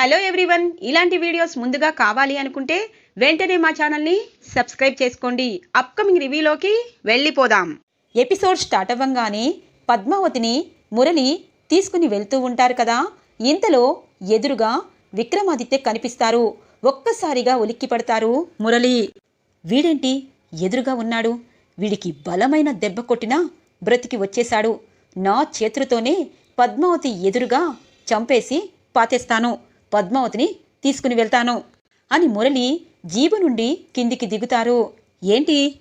Hello everyone ఇలాంటి videos ముందుగా కావాలి అనుకుంటే వెంటనే మా ఛానల్ని సబ్స్క్రైబ్ చేసుకోండి. అప్కమింగ్ రివ్యూలోకి వెళ్ళిపోదాం. ఎపిసోడ్ స్టార్ట్ అవ్వంగానే పద్మావతిని మురళి తీసుకుని వెళ్తూ ఉంటారు కదా? ఇంతలో ఎదురుగా విక్రమాదిత్య కనిపిస్తారు. ఒక్కసారిగా ఉలిక్కి పడతారు మురళి. వీడేంటి? ఎదురుగా ఉన్నాడు. వీడికి బలమైన దెబ్బ కొట్టినా బ్రతికి వచ్చేశాడు. నా చేతులతోనే పద్మావతి ఎదురుగా చంపేసి పాతేస్తాను. పద్మావతిని తీసుకుని వెళ్తాను అని మురళి జీబు నుండి కిందికి దిగుతారు. ఏంటి?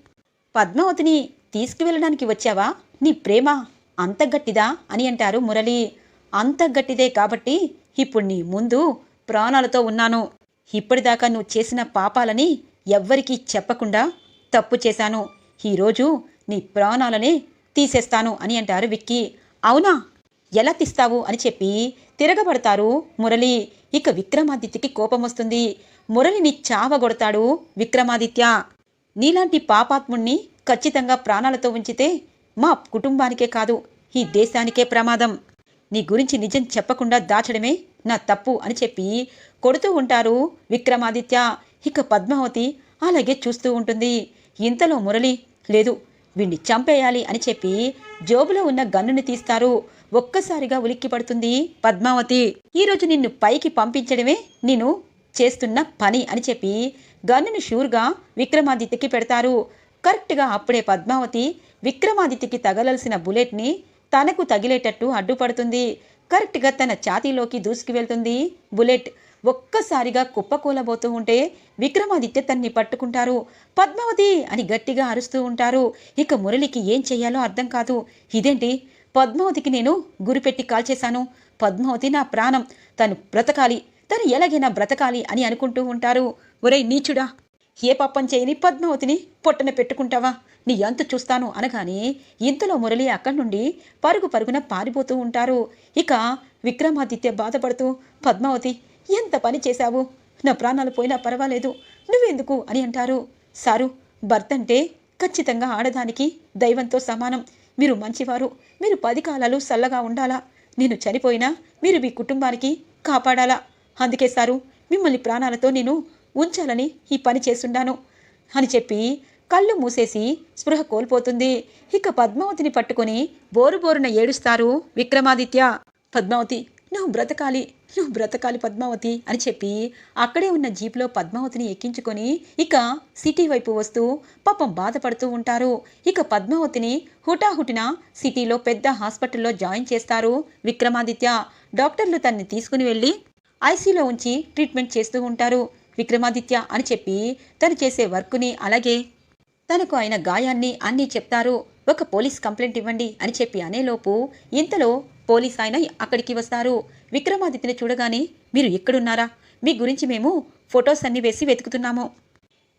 పద్మావతిని తీసుకువెళ్ళడానికి వచ్చావా? నీ ప్రేమ అంత గట్టిదా? అని అంటారు మురళి. అంత గట్టిదే కాబట్టి ఇప్పుడు నీ ముందు ప్రాణాలతో ఉన్నాను. ఇప్పటిదాకా నువ్వు చేసిన పాపాలని ఎవ్వరికీ చెప్పకుండా తప్పు చేశాను. ఈరోజు నీ ప్రాణాలనే తీసేస్తాను అని అంటారు విక్కీ. అవునా? ఎలా తీస్తావు అని చెప్పి తిరగబడతారు మురళి. ఇక విక్రమాదిత్యకి కోపం వస్తుంది. మురళిని చావగొడతాడు విక్రమాదిత్య. నీలాంటి పాపాత్ముణ్ణి ఖచ్చితంగా ప్రాణాలతో ఉంచితే మా కుటుంబానికే కాదు ఈ దేశానికే ప్రమాదం. నీ గురించి నిజం చెప్పకుండా దాచడమే నా తప్పు అని చెప్పి కొడుతూ ఉంటారు విక్రమాదిత్య. ఇక పద్మావతి అలాగే చూస్తూ ఉంటుంది. ఇంతలో మురళి లేదు వీణ్ణి చంపేయాలి అని చెప్పి జోబులో ఉన్న గన్నుని తీస్తారు. ఒక్కసారిగా ఉలిక్కి పడుతుంది పద్మావతి. ఈరోజు నిన్ను పైకి పంపించడమే నేను చేస్తున్న పని అని చెప్పి గన్నుని షూర్గా విక్రమాదిత్యకి పెడతారు. కరెక్ట్గా అప్పుడే పద్మావతి విక్రమాదిత్యకి తగలాల్సిన బుల్లెట్ని తనకు తగిలేటట్టు అడ్డుపడుతుంది. కరెక్ట్గా తన ఛాతీలోకి దూసుకు వెళ్తుంది బుల్లెట్. ఒక్కసారిగా కుప్పకూలబోతూ ఉంటే విక్రమాదిత్య తన్ని పట్టుకుంటారు. పద్మావతి అని గట్టిగా అరుస్తూ ఉంటారు. ఇక మురళికి ఏం చెయ్యాలో అర్థం కాదు. ఇదేంటి? పద్మావతికి నేను గురిపెట్టి కాల్చేశాను పద్మావతి నా ప్రాణం. తను బ్రతకాలి. తను ఎలాగైనా బ్రతకాలి అని అనుకుంటూ ఉంటారు. ఒరేయ్ నీచుడా! ఏ పాపం చేయని పద్మావతిని పొట్టన పెట్టుకుంటావా? నీ అంతు చూస్తాను అనగానే ఇంతలో మురళి అక్కడి నుండి పరుగు పరుగున పారిపోతూ ఉంటారు. ఇక విక్రమాదిత్య బాధపడుతూ పద్మావతి ఎంత పని చేశావు? నా ప్రాణాలు పోయినా పర్వాలేదు. నువ్వెందుకు అని అంటారు. సారు భర్త అంటే ఖచ్చితంగా ఆడదానికి దైవంతో సమానం. మీరు మంచివారు. మీరు పది కాలాలు చల్లగా ఉండాలా? నేను చనిపోయినా మీరు మీ కుటుంబానికి కాపాడాలా? అందుకే సారు మిమ్మల్ని ప్రాణాలతో నేను ఉంచాలని ఈ పని చేస్తున్నాను అని చెప్పి కళ్ళు మూసేసి స్పృహ కోల్పోతుంది. ఇక పద్మావతిని పట్టుకొని బోరు బోరున ఏడుస్తారు విక్రమాదిత్య. పద్మావతి నువ్వు బ్రతకాలి నువ్వు బ్రతకాలి పద్మావతి అని చెప్పి అక్కడే ఉన్న జీప్లో పద్మావతిని ఎక్కించుకొని ఇక సిటీ వైపు వస్తూ పాపం బాధపడుతూ ఉంటారు. ఇక పద్మావతిని హుటాహుటిన సిటీలో పెద్ద హాస్పిటల్లో జాయిన్ చేస్తారు విక్రమాదిత్య. డాక్టర్లు తన్ని తీసుకుని వెళ్ళి ఐసీలో ఉంచి ట్రీట్మెంట్ చేస్తూ ఉంటారు విక్రమాదిత్య అని చెప్పి తను చేసే వర్క్ని అలాగే తనకు అయిన గాయాన్ని అన్నీ చెప్తారు. ఒక పోలీస్ కంప్లైంట్ ఇవ్వండి అని చెప్పి అనేలోపు ఇంతలో పోలీస్ ఆయన అక్కడికి వస్తారు. విక్రమాదిత్యని చూడగానే మీరు ఎక్కడున్నారా? మీ గురించి మేము ఫొటోస్ అన్ని వేసి వెతుకుతున్నాము.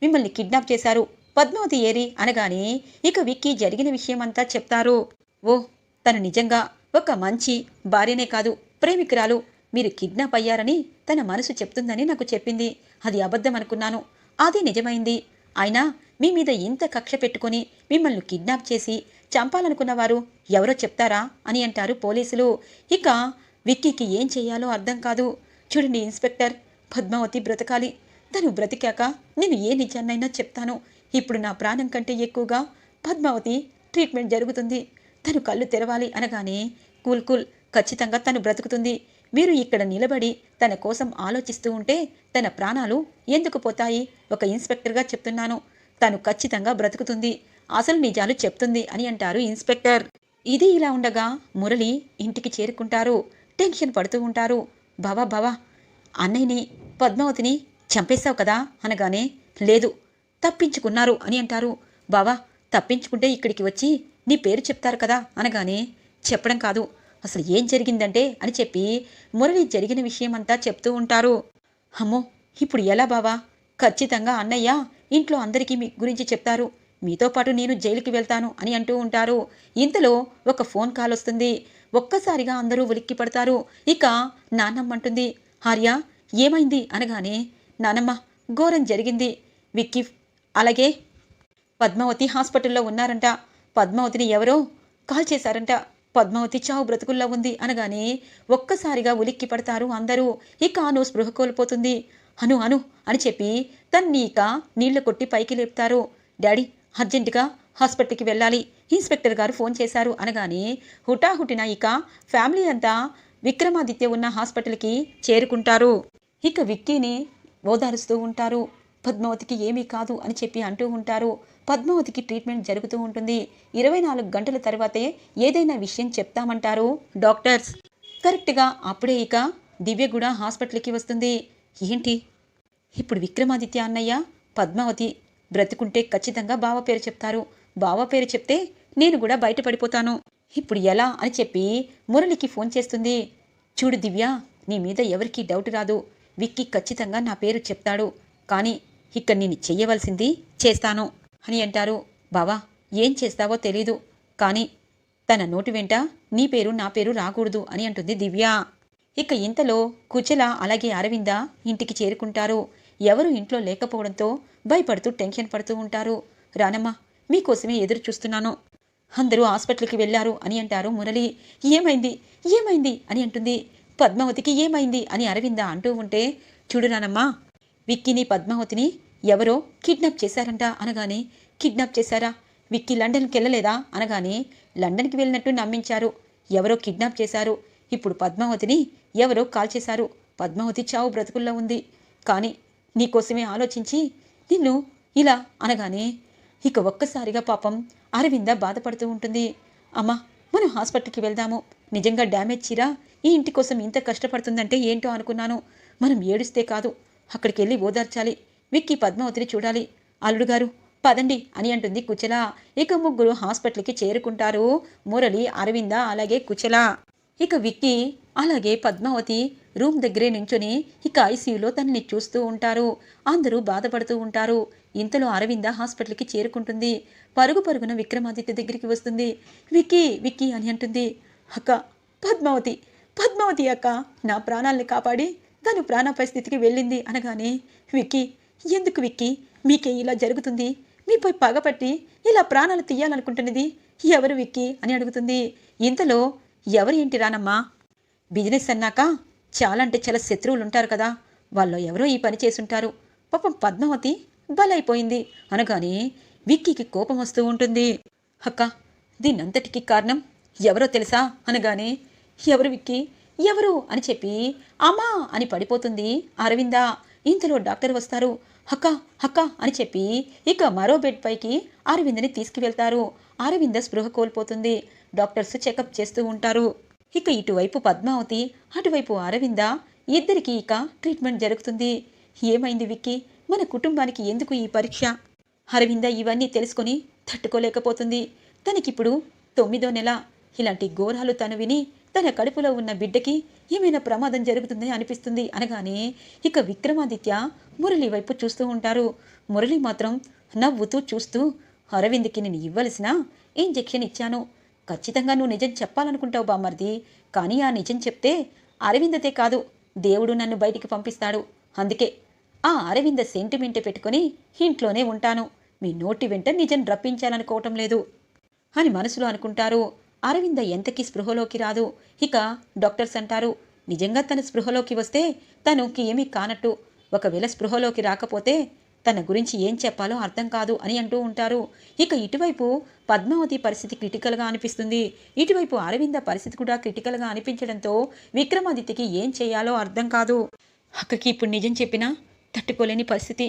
మిమ్మల్ని కిడ్నాప్ చేశారు. పద్మావతి ఏరి అనగానే ఇక విక్కీ జరిగిన విషయమంతా చెప్తారు. ఓ తను నిజంగా ఒక మంచి భార్యనే కాదు. ప్రేమికురాలు. మీరు కిడ్నాప్ అయ్యారని తన మనసు చెప్తుందని నాకు చెప్పింది. అది అబద్ధం అనుకున్నాను. అది నిజమైంది. అయినా మీ మీద ఇంత కక్ష పెట్టుకొని మిమ్మల్ని కిడ్నాప్ చేసి చంపాలనుకున్నవారు ఎవరో చెప్తారా అని అంటారు పోలీసులు. ఇక విక్కీకి ఏం చెయ్యాలో అర్థం కాదు. చూడండి ఇన్స్పెక్టర్ పద్మావతి బ్రతకాలి. తను బ్రతికాక నేను ఏ నిజాన్నైనా చెప్తాను. ఇప్పుడు నా ప్రాణం కంటే ఎక్కువగా పద్మావతి ట్రీట్మెంట్ జరుగుతుంది. తను కళ్ళు తెరవాలి అనగానే కూల్ కూల్ ఖచ్చితంగా తను బ్రతుకుతుంది. మీరు ఇక్కడ నిలబడి తన కోసం ఆలోచిస్తూ ఉంటే తన ప్రాణాలు ఎందుకు పోతాయి? ఒక ఇన్స్పెక్టర్గా చెప్తున్నాను. తను ఖచ్చితంగా బ్రతుకుతుంది. అసలు నిజాలు చెప్తుంది అని అంటారు ఇన్స్పెక్టర్. ఇది ఇలా ఉండగా మురళి ఇంటికి చేరుకుంటారు. టెన్షన్ పడుతూ ఉంటారు. బావా బావా అన్నయ్యని పద్మావతిని చంపేశావు కదా అనగానే లేదు తప్పించుకున్నారు అని అంటారు. బావా తప్పించుకుంటే ఇక్కడికి వచ్చి నీ పేరు చెప్తారు కదా అనగానే చెప్పడం కాదు. అసలు ఏం జరిగిందంటే అని చెప్పి మురళి జరిగిన విషయమంతా చెప్తూ ఉంటారు. అమ్మో ఇప్పుడు ఎలా బావా? ఖచ్చితంగా అన్నయ్య ఇంట్లో అందరికీ మీ గురించి చెప్తారు. మీతో పాటు నేను జైలుకి వెళ్తాను అని అంటూ ఉంటారు. ఇంతలో ఒక ఫోన్ కాల్ వస్తుంది. ఒక్కసారిగా అందరూ ఉలిక్కి పడతారు. ఇక నానమ్మ అంటుంది ఆర్య ఏమైంది? అనగానే నానమ్మ ఘోరం జరిగింది. విక్కీ అలాగే పద్మావతి హాస్పిటల్లో ఉన్నారంట. పద్మావతిని ఎవరో కాల్ చేశారంట. పద్మావతి చావు బ్రతుకుల్లో ఉంది. అనగానే ఒక్కసారిగా ఉలిక్కి పడతారు అందరూ. ఇక అను స్పృహ కోల్పోతుంది. అను అను అని చెప్పి తన్ని ఇక నీళ్ళు కొట్టి పైకి లేపుతారు. డాడీ అర్జెంటుగా హాస్పిటల్కి వెళ్ళాలి. ఇన్స్పెక్టర్ గారు ఫోన్ చేశారు అనగానే హుటాహుటిన ఇక ఫ్యామిలీ అంతా విక్రమాదిత్య ఉన్న హాస్పిటల్కి చేరుకుంటారు. ఇక విక్కీని ఓదారుస్తూ ఉంటారు. పద్మావతికి ఏమీ కాదు అని చెప్పి అంటూ ఉంటారు. పద్మావతికి ట్రీట్మెంట్ జరుగుతూ ఉంటుంది. ఇరవై నాలుగు గంటల తర్వాతే ఏదైనా విషయం చెప్తామంటారు డాక్టర్స్. కరెక్ట్గా అప్పుడే ఇక దివ్య కూడా హాస్పిటల్కి వస్తుంది. ఏంటి? ఇప్పుడు విక్రమాదిత్య అన్నయ్య పద్మావతి బ్రతుకుంటే ఖచ్చితంగా బావ పేరు చెప్తారు. బావ పేరు చెప్తే నేను కూడా బయటపడిపోతాను. ఇప్పుడు ఎలా అని చెప్పి మురళికి ఫోన్ చేస్తుంది. చూడు దివ్య నీ మీద ఎవరికీ డౌట్ రాదు. విక్కీ ఖచ్చితంగా నా పేరు చెప్తాడు. కానీ ఇక్కడ నేను చెయ్యవలసింది చేస్తాను అని అంటారు. బావా ఏం చేస్తావో తెలీదు. కానీ తన నోటి వెంట నీ పేరు నా పేరు రాకూడదు అని అంటుంది దివ్య. ఇక ఇంతలో కుచల అలాగే అరవింద ఇంటికి చేరుకుంటారు. ఎవరు ఇంట్లో లేకపోవడంతో భయపడుతూ టెన్షన్ పడుతూ ఉంటారు. రానమ్మ మీకోసమే ఎదురు చూస్తున్నాను అందరూ హాస్పిటల్కి వెళ్ళారు అని అంటారు మురళి. ఏమైంది? ఏమైంది? అని అంటుంది. పద్మావతికి ఏమైంది? అని అరవింద అంటూ ఉంటే చూడు నానమ్మా విక్కీని పద్మావతిని ఎవరో కిడ్నాప్ చేశారంట అనగానే కిడ్నాప్ చేశారా? విక్కీ లండన్కి వెళ్ళలేదా? అనగానే లండన్కి వెళ్ళినట్టు నమ్మించారు. ఎవరో కిడ్నాప్ చేశారు. ఇప్పుడు పద్మావతిని ఎవరో కాల్ చేశారు. పద్మావతి చావు బ్రతుకుల్లో ఉంది. కానీ నీకోసమే ఆలోచించి నిన్ను ఇలా అనగానే ఇక ఒక్కసారిగా పాపం అరవింద బాధపడుతూ ఉంటుంది. అమ్మా మనం హాస్పిటల్కి వెళ్దాము. నిజంగా డ్యామేజ్ చీరా ఈ ఇంటి కోసం ఇంత కష్టపడుతుందంటే ఏంటో అనుకున్నాను. మనం ఏడుస్తే కాదు అక్కడికి వెళ్ళి ఓదార్చాలి. విక్కీ పద్మావతిని చూడాలి. అల్లుడు గారు పదండి అని అంటుంది కుచల. ఇక ముగ్గురు హాస్పిటల్కి చేరుకుంటారు. మురళి అరవింద అలాగే కుచల. ఇక విక్కీ అలాగే పద్మావతి రూమ్ దగ్గరే నించుని ఇక ఐసీయూలో తనని చూస్తూ ఉంటారు. అందరూ బాధపడుతూ ఉంటారు. ఇంతలో అరవింద హాస్పిటల్కి చేరుకుంటుంది. పరుగు పరుగున విక్రమాదిత్య దగ్గరికి వస్తుంది. విక్కీ విక్కీ అని అంటుంది. అక్క పద్మావతి పద్మావతి అక్క నా ప్రాణాల్ని కాపాడి తను ప్రాణాపాయ స్థితికి వెళ్ళింది అనగానే విక్కీ ఎందుకు విక్కీ? మీకే ఇలా జరుగుతుంది? మీపై పగపట్టి ఇలా ప్రాణాలు తీయాలనుకుంటున్నది ఎవరు విక్కీ? అని అడుగుతుంది. ఇంతలో ఎవరు ఏంటి రానమ్మా? బిజినెస్ అన్నాక చాలా అంటే చాలా శత్రువులు ఉంటారు కదా. వాళ్ళు ఎవరో ఈ పని చేసుంటారు పాపం పద్మావతి బలైపోయింది. అనగానే విక్కీకి కోపం వస్తూ ఉంటుంది. అక్క దీనంతటికి కారణం ఎవరో తెలుసా? అనగానే ఎవరు విక్కీ? ఎవరు? అని చెప్పి అమ్మా! అని పడిపోతుంది అరవింద. ఇంతలో డాక్టర్ వస్తారు. హక్క హక్క అని చెప్పి ఇక మరో బెడ్ పైకి అరవిందని తీసుకువెళ్తారు. అరవింద స్పృహ కోల్పోతుంది. డాక్టర్స్ చెకప్ చేస్తూ ఉంటారు. ఇక ఇటువైపు పద్మావతి అటువైపు అరవింద ఇద్దరికీ ఇక ట్రీట్మెంట్ జరుగుతుంది. ఏమైంది విక్కీ? మన కుటుంబానికి ఎందుకు ఈ పరీక్ష? అరవింద ఇవన్నీ తెలుసుకొని తట్టుకోలేకపోతుంది. తనకిప్పుడు తొమ్మిదో నెల. ఇలాంటి ఘోరాలు తను విని తన కడుపులో ఉన్న బిడ్డకి ఏమైనా ప్రమాదం జరుగుతుందని అనిపిస్తుంది అనగానే ఇక విక్రమాదిత్య మురళి వైపు చూస్తూ ఉంటారు. మురళి మాత్రం నవ్వుతూ చూస్తూ అరవింద్కి నేను ఇవ్వలసిన ఇంజెక్షన్ ఇచ్చాను. ఖచ్చితంగా నువ్వు నిజం చెప్పాలనుకుంటావు బామ్మర్ది. కానీ ఆ నిజం చెప్తే అరవిందతే కాదు దేవుడు నన్ను బయటికి పంపిస్తాడు. అందుకే ఆ అరవింద సెంటిమెంట్ పెట్టుకొని ఇంట్లోనే ఉంటాను. మీ నోటి వెంట నిజం రప్పించాలనుకోవటం లేదు. అని మనసులో అనుకుంటారు. అరవింద ఎంతకీ స్పృహలోకి రాదు. ఇక డాక్టర్స్ అంటారు నిజంగా తన స్పృహలోకి వస్తే తనకి ఏమీ కానట్టు. ఒకవేళ స్పృహలోకి రాకపోతే తన గురించి ఏం చెప్పాలో అర్థం కాదు అని అంటూ ఉంటారు. ఇక ఇటువైపు పద్మావతి పరిస్థితి క్రిటికల్గా అనిపిస్తుంది. ఇటువైపు అరవింద పరిస్థితి కూడా క్రిటికల్గా అనిపించడంతో విక్రమాదిత్యకి ఏం చేయాలో అర్థం కాదు. అక్కకి ఇప్పుడు నిజం చెప్పినా తట్టుకోలేని పరిస్థితి.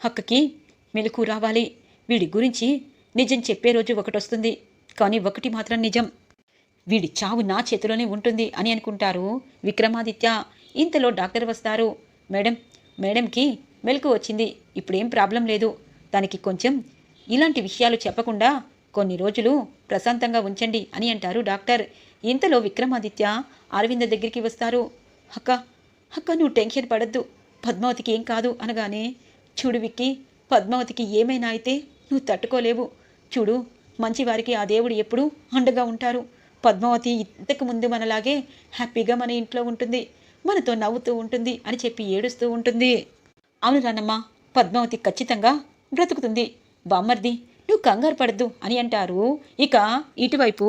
అక్కకి మెలకు రావాలి. వీడి గురించి నిజం చెప్పే రోజు ఒకటి వస్తుంది. కానీ ఒకటి మాత్రం నిజం. వీడి చావు నా చేతిలోనే ఉంటుంది అని అనుకుంటారు విక్రమాదిత్య. ఇంతలో డాక్టర్ వస్తారు. మేడం మేడంకి మెలకు వచ్చింది. ఇప్పుడేం ప్రాబ్లం లేదు. దానికి కొంచెం ఇలాంటి విషయాలు చెప్పకుండా కొన్ని రోజులు ప్రశాంతంగా ఉంచండి అని అంటారు డాక్టర్. ఇంతలో విక్రమాదిత్య అరవింద దగ్గరికి వస్తారు. అక్క అక్క నువ్వు టెన్షన్ పడద్దు. పద్మావతికి ఏం కాదు అనగానే చూడు విక్కి పద్మావతికి ఏమైనా అయితే నువ్వు తట్టుకోలేవు. చూడు మంచివారికి ఆ దేవుడు ఎప్పుడూ అండగా ఉంటారు. పద్మావతి ఇంతకు ముందు మనలాగే హ్యాపీగా మన ఇంట్లో ఉంటుంది. మనతో నవ్వుతూ ఉంటుంది అని చెప్పి ఏడుస్తూ ఉంటుంది. అవును రానమ్మా పద్మావతి ఖచ్చితంగా బ్రతుకుతుంది. బామ్మర్ది నువ్వు కంగారు పడద్దు అని అంటారు. ఇక ఇటువైపు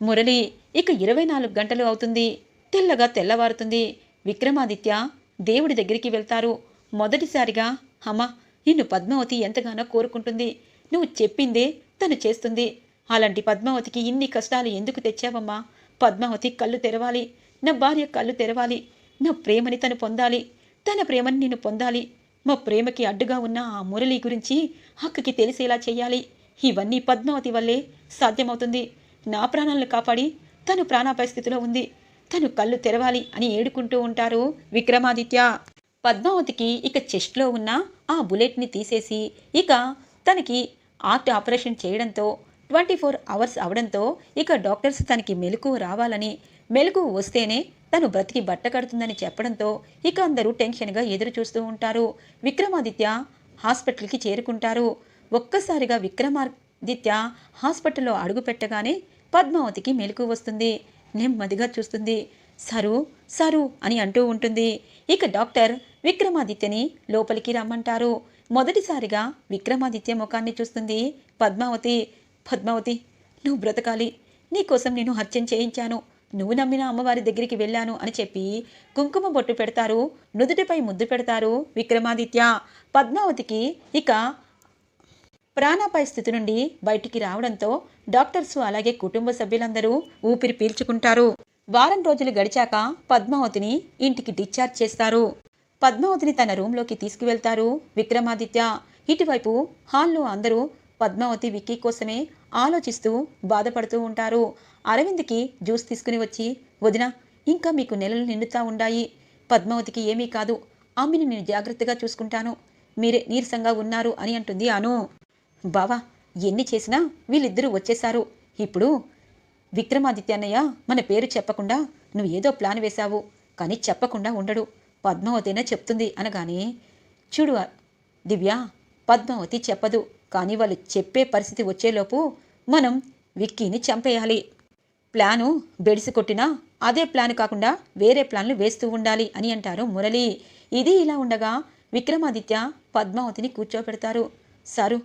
మురళి ఇక ఇరవై నాలుగు గంటలు అవుతుంది. తెల్లగా తెల్లవారుతుంది. విక్రమాదిత్య దేవుడి దగ్గరికి వెళ్తారు. మొదటిసారిగా అమ్మ నిన్ను పద్మావతి ఎంతగానో కోరుకుంటుంది. నువ్వు చెప్పిందే తను చేస్తుంది. అలాంటి పద్మావతికి ఇన్ని కష్టాలు ఎందుకు తెచ్చావమ్మా? పద్మావతి కళ్ళు తెరవాలి. నా భార్య కళ్ళు తెరవాలి. నా ప్రేమని తను పొందాలి. తన ప్రేమని నేను పొందాలి. మా ప్రేమకి అడ్డుగా ఉన్న ఆ మురళి గురించి హక్కుకి తెలిసేలా చేయాలి ఇవన్నీ పద్మావతి వల్లే సాధ్యమవుతుంది. నా ప్రాణాలను కాపాడి తను ప్రాణాపాయ స్థితిలో ఉంది. తను కళ్ళు తెరవాలి అని ఏడుకుంటూ ఉంటారు విక్రమాదిత్య. పద్మావతికి ఇక చెస్ట్లో ఉన్న ఆ బుల్లెట్ని తీసేసి ఇక తనకి ఆర్ట్ ఆపరేషన్ చేయడంతో ట్వంటీ ఫోర్ అవర్స్ అవడంతో ఇక డాక్టర్స్ తనకి మెలకు రావాలని మెలకు వస్తేనే తను బ్రతికి బట్ట కడుతుందని చెప్పడంతో ఇక అందరూ టెన్షన్గా ఎదురు చూస్తూ ఉంటారు. విక్రమాదిత్య హాస్పిటల్కి చేరుకుంటారు. ఒక్కసారిగా విక్రమాదిత్య హాస్పిటల్లో అడుగుపెట్టగానే పద్మావతికి మెలకు వస్తుంది. నెమ్మదిగా చూస్తుంది. సరు సరు అని అంటూ ఉంటుంది. ఇక డాక్టర్ విక్రమాదిత్యని లోపలికి రమ్మంటారు. మొదటిసారిగా విక్రమాదిత్య ముఖాన్ని చూస్తుంది పద్మావతి. పద్మావతి నువ్వు బ్రతకాలి. నీకోసం నేను హత్యం చేయించాను. నువ్వు నమ్మిన అమ్మవారి దగ్గరికి వెళ్ళాను అని చెప్పి కుంకుమ బొట్టు పెడతారు నుదుటిపై ముద్దు పెడతారు విక్రమాదిత్య. పద్మావతికి ఇక ప్రాణాపాయ స్థితి నుండి బయటికి రావడంతో డాక్టర్స్ అలాగే కుటుంబ సభ్యులందరూ ఊపిరి పీల్చుకుంటారు. వారం రోజులు గడిచాక పద్మావతిని ఇంటికి డిశ్చార్జ్ చేస్తారు. పద్మావతిని తన రూంలోకి తీసుకువెళ్తారు విక్రమాదిత్య. ఇటువైపు హాల్లో అందరూ పద్మావతి విక్కీ కోసమే ఆలోచిస్తూ బాధపడుతూ ఉంటారు. అరవింద్కి జ్యూస్ తీసుకుని వచ్చి వదిన ఇంకా మీకు నెలలు నిండుతా ఉండాయి. పద్మావతికి ఏమీ కాదు. ఆమెను నేను జాగ్రత్తగా చూసుకుంటాను. మీరే నీరసంగా ఉన్నారు అని అంటుంది అను. బావా ఎన్ని చేసినా వీళ్ళిద్దరూ వచ్చేశారు. ఇప్పుడు విక్రమాదిత్య అన్నయ్య మన పేరు చెప్పకుండా నువ్వు ఏదో ప్లాన్ వేశావు. కానీ చెప్పకుండా ఉండడు. పద్మావతినే చెప్తుంది అనగానే చూడు దివ్య పద్మావతి చెప్పదు. కానీ వాళ్ళు చెప్పే పరిస్థితి వచ్చేలోపు మనం విక్కీని చంపేయాలి. ప్లాను బెడిసి కొట్టినా అదే ప్లాన్ కాకుండా వేరే ప్లాన్లు వేస్తూ ఉండాలి అని అంటారు మురళి. ఇది ఇలా ఉండగా విక్రమాదిత్య పద్మావతిని కూర్చోబెడతారు సారు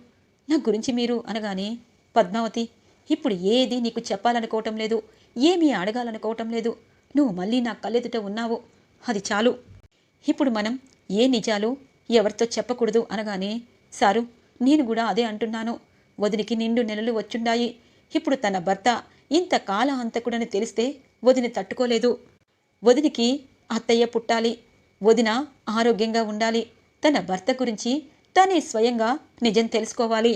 నా గురించి మీరు అనగానే పద్మావతి ఇప్పుడు ఏది నీకు చెప్పాలనుకోవటం లేదు ఏమీ అడగాలనుకోవటం లేదు నువ్వు మళ్ళీ నా కళ్ళెదుట ఉన్నావు అది చాలు. ఇప్పుడు మనం ఏ నిజాలు ఎవరితో చెప్పకూడదు అనగానే సారు నేను కూడా అదే అంటున్నాను. వదినికి నిండు నెలలు వచ్చుండాయి. ఇప్పుడు తన భర్త ఇంత కాల హంతకుడని తెలిస్తే వదిన తట్టుకోలేదు. వదినికి అత్తయ్య పుట్టాలి. వదిన ఆరోగ్యంగా ఉండాలి. తన భర్త గురించి తనే స్వయంగా నిజం తెలుసుకోవాలి.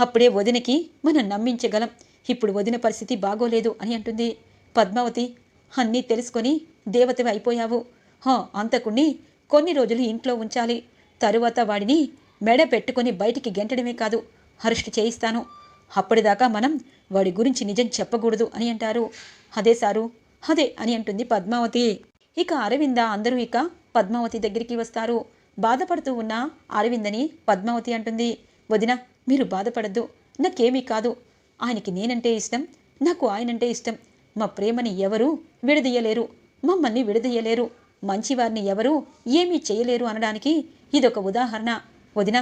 అప్పుడే వదినకి మనం నమ్మించగలం. ఇప్పుడు వదిన పరిస్థితి బాగోలేదు అని అంటుంది. పద్మావతి అన్నీ తెలుసుకొని దేవతవి అయిపోయావు. హా అంతకుణ్ణి కొన్ని రోజులు ఇంట్లో ఉంచాలి. తరువాత వాడిని మెడ పెట్టుకొని బయటికి గెంటడమే కాదు. అరెస్ట్ చేయిస్తాను. అప్పటిదాకా మనం వాడి గురించి నిజం చెప్పకూడదు అని అంటారు. అదే సారు. అదే అని అంటుంది పద్మావతి. ఇక అరవింద అందరూ ఇక పద్మావతి దగ్గరికి వస్తారు. బాధపడుతూ ఉన్న అరవిందని పద్మావతి అంటుంది. వదిన మీరు బాధపడద్దు. నాకేమీ కాదు. ఆయనకి నేనంటే ఇష్టం. నాకు ఆయనంటే ఇష్టం. మా ప్రేమని ఎవరూ విడదీయలేరు. మమ్మల్ని విడదీయలేరు. మంచివారిని ఎవరూ ఏమీ చేయలేరు అనడానికి ఇదొక ఉదాహరణ. వదిన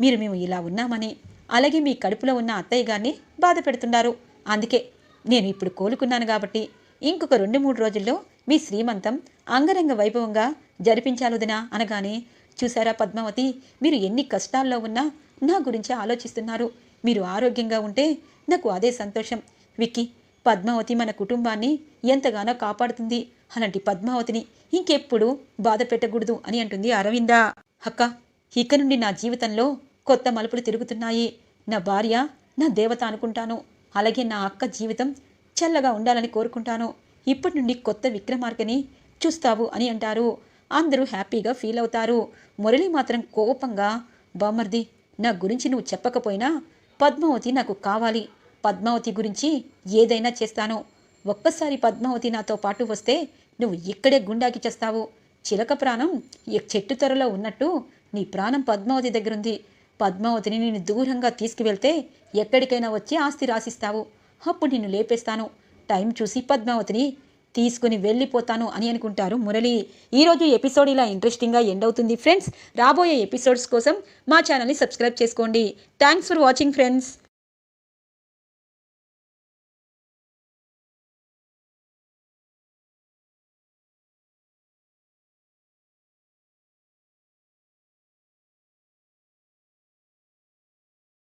మీరు మేము ఇలా ఉన్నామని. అలాగే మీ కడుపులో ఉన్న అత్తయ్య గారిని బాధ పెడుతున్నారు. అందుకే నేను ఇప్పుడు కోలుకున్నాను కాబట్టి ఇంకొక రెండు మూడు రోజుల్లో మీ శ్రీమంతం అంగరంగ వైభవంగా జరిపించాలుదినా అనగానే చూసారా పద్మావతి మీరు ఎన్ని కష్టాల్లో ఉన్నా నా గురించి ఆలోచిస్తున్నారు. మీరు ఆరోగ్యంగా ఉంటే నాకు అదే సంతోషం. విక్కీ పద్మావతి మన కుటుంబాన్ని ఎంతగానో కాపాడుతుంది. అలాంటి పద్మావతిని ఇంకెప్పుడు బాధ పెట్టకూడదు అని అంటుంది అరవిందా. అక్క ఇక నుండి నా జీవితంలో కొత్త మలుపులు తిరుగుతున్నాయి. నా భార్య నా దేవత అనుకుంటాను. అలాగే నా అక్క జీవితం చల్లగా ఉండాలని కోరుకుంటాను. ఇప్పటి నుండి కొత్త విక్రమార్కని చూస్తావు అని అంటారు. అందరూ హ్యాపీగా ఫీల్ అవుతారు. మురళి మాత్రం కోపంగా బామర్ది నా గురించి నువ్వు చెప్పకపోయినా పద్మావతి నాకు కావాలి. పద్మావతి గురించి ఏదైనా చేస్తాను. ఒక్కసారి పద్మావతి నాతో పాటు వస్తే నువ్వు ఇక్కడే గుండాకి చేస్తావు. చిలక ప్రాణం ఈ చెట్టు త్వరలో ఉన్నట్టు నీ ప్రాణం పద్మావతి దగ్గరుంది. పద్మావతిని నేను దూరంగా తీసుకువెళ్తే ఎక్కడికైనా వచ్చి ఆస్తి రాసిస్తావు. అప్పుడు నిన్ను లేపేస్తాను. టైం చూసి పద్మావతిని తీసుకుని వెళ్ళిపోతాను అని అనుకుంటారు మురళి. ఈరోజు ఎపిసోడ్ ఇలా ఇంట్రెస్టింగ్గా ఎండ్ అవుతుంది. ఫ్రెండ్స్ రాబోయే ఎపిసోడ్స్ కోసం మా ఛానల్ని సబ్స్క్రైబ్ చేసుకోండి. Thanks for watching friends.